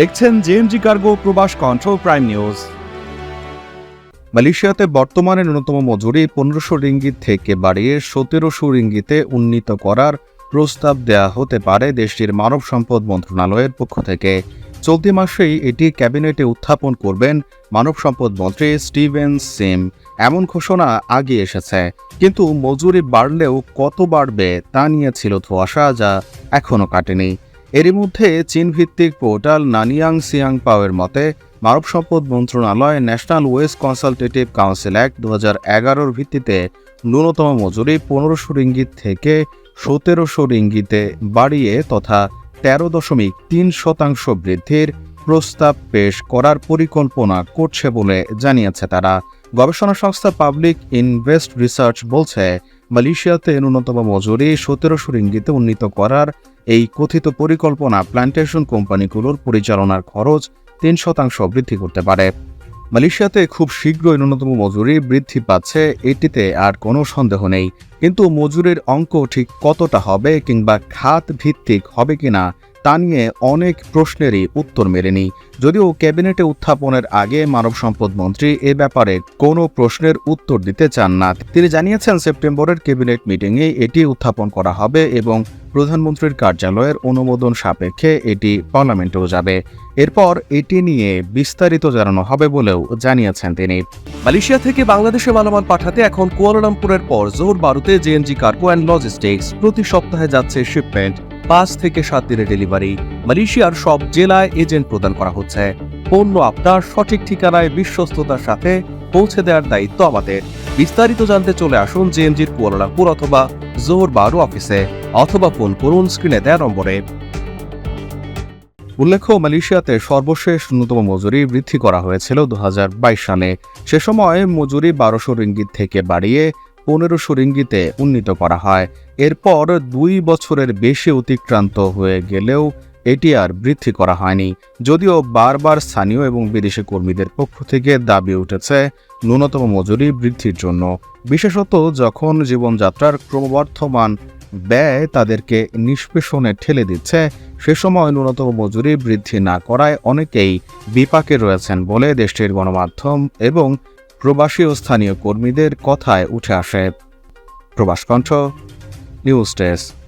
দেখছেন J M G cargo Probash control prime news মালয়েশিয়াতে বর্তমানে ন্যূনতম মজুরি পনেরোশো রিঙ্গিত থেকে বাড়িয়ে সতেরোশো রিঙ্গিতে উন্নীত করার প্রস্তাব দেয়া হতে পারে দেশটির মানব সম্পদ মন্ত্রণালয়ের পক্ষ থেকে। চলতি মাসেই এটি ক্যাবিনেটে উত্থাপন করবেন মানব সম্পদ মন্ত্রী স্টিভেন সিম। এমন ঘোষণা আগে এসেছে। কিন্তু মজুরি বাড়লেও কত বাড়বে তা নিয়ে ছিল ধোয়াশা যা এখনও কাটেনি। এরই মধ্যে চীন ভিত্তিক পোর্টাল নানিয়াং সিয়াং পাওয়ের মতে, মানব সম্পদ মন্ত্রণালয় national west consultative council act দু হাজার ভিত্তিতে ন্যূনতম মজুরি পনেরোশো রিঙ্গিত থেকে সতেরোশো রিঙ্গিতে বাড়িয়ে তথা তেরো দশমিক তিন শতাংশ বৃদ্ধির প্রস্তাব পেশ করার পরিকল্পনা করছে বলে জানিয়েছে তারা। গবেষণা সংস্থা পাবলিক ইনভেস্ট রিসার্চ বলছে মালয়েশিয়াতে ন্যূনতম মজুরি সতেরোশো রিঙ্গিতে উন্নীত করার এই কথিত পরিকল্পনা প্ল্যান্টেশন কোম্পানিগুলোর পরিচালনার খরচ তিন শতাংশ বৃদ্ধি করতে পারে। মালয়েশিয়াতে খুব শীঘ্রই ন্যূনতম মজুরি বৃদ্ধি পাচ্ছে এটিতে আর কোনো সন্দেহ নেই। কিন্তু মজুরির অঙ্ক ঠিক কতটা হবে কিংবা খাত ভিত্তিক হবে কিনা তা নিয়ে অনেক প্রশ্নেরই উত্তর মেলেনি। যদিও ক্যাবিনেটে উত্থাপনের আগে মানব সম্পদ মন্ত্রী এ ব্যাপারে কোনো প্রশ্নের উত্তর দিতে চান না। তিনি জানিয়েছেন, সেপ্টেম্বরের ক্যাবিনেট মিটিংয়ে এটি উত্থাপন করা হবে এবং প্রধানমন্ত্রীর কার্যালয়ের অনুমোদন সাপেক্ষে এটি পার্লামেন্টেও যাবে। এরপর এটি নিয়ে বিস্তারিত জানানো হবে বলেও জানিয়েছেন তিনি। মালয়েশিয়া থেকে বাংলাদেশে মালামাল পাঠাতে এখন কুয়ালালামপুরের পর জোর বারুতে জেএনজি কার্গো অ্যান্ড লজিস্টিক্স প্রতি সপ্তাহে যাচ্ছে শিপমেন্ট পাঁচ থেকে সাত দিনের ডেলিভারি মালয়েশিয়ার সব জেলায় এজেন্ট প্রদান করা হচ্ছে। পণ্য আপনার সঠিক ঠিকানায় বিশ্বস্ততার সাথে পৌঁছে দেওয়ার দায়িত্ব আমাদের। বিস্তারিত জানতে চলে আসুন জেএনজির কুয়ালালামপুর অথবা জোহর বারু অফিসে অথবা ফোন করুন স্ক্রিনে দেওয়া নম্বরে। উল্লেখ্য, মালয়েশিয়াতে সর্বশেষ ন্যূনতম মজুরি বৃদ্ধি করা হয়েছিল দু হাজার বাইশ সালে। সে সময় মজুরি বারোশো রিঙ্গিত থেকে বাড়িয়ে পনেরোশো রিঙ্গিতে উন্নীত করা হয়। এরপর দুই বছরের বেশি অতিক্রান্ত হয়ে গেলেও এটি আর বৃদ্ধি করা হয়নি। যদিও বারবার স্থানীয় এবং বিদেশি কর্মীদের পক্ষ থেকে দাবি উঠেছে, ন্যূনতম মজুরি বৃদ্ধির জন্য। বিশেষত যখন জীবনযাত্রার ক্রমবর্ধমান ব্যয় তাদেরকে নিষ্পেষণে ঠেলে দিচ্ছে, সে সময় ন্যূনতম মজুরি বৃদ্ধি না করায় অনেকেই বিপাকে রয়েছেন বলে দেশটির গণমাধ্যম এবং প্রবাসী ও স্থানীয় কর্মীদের কথায় উঠে আসে। Probashkantha news desk.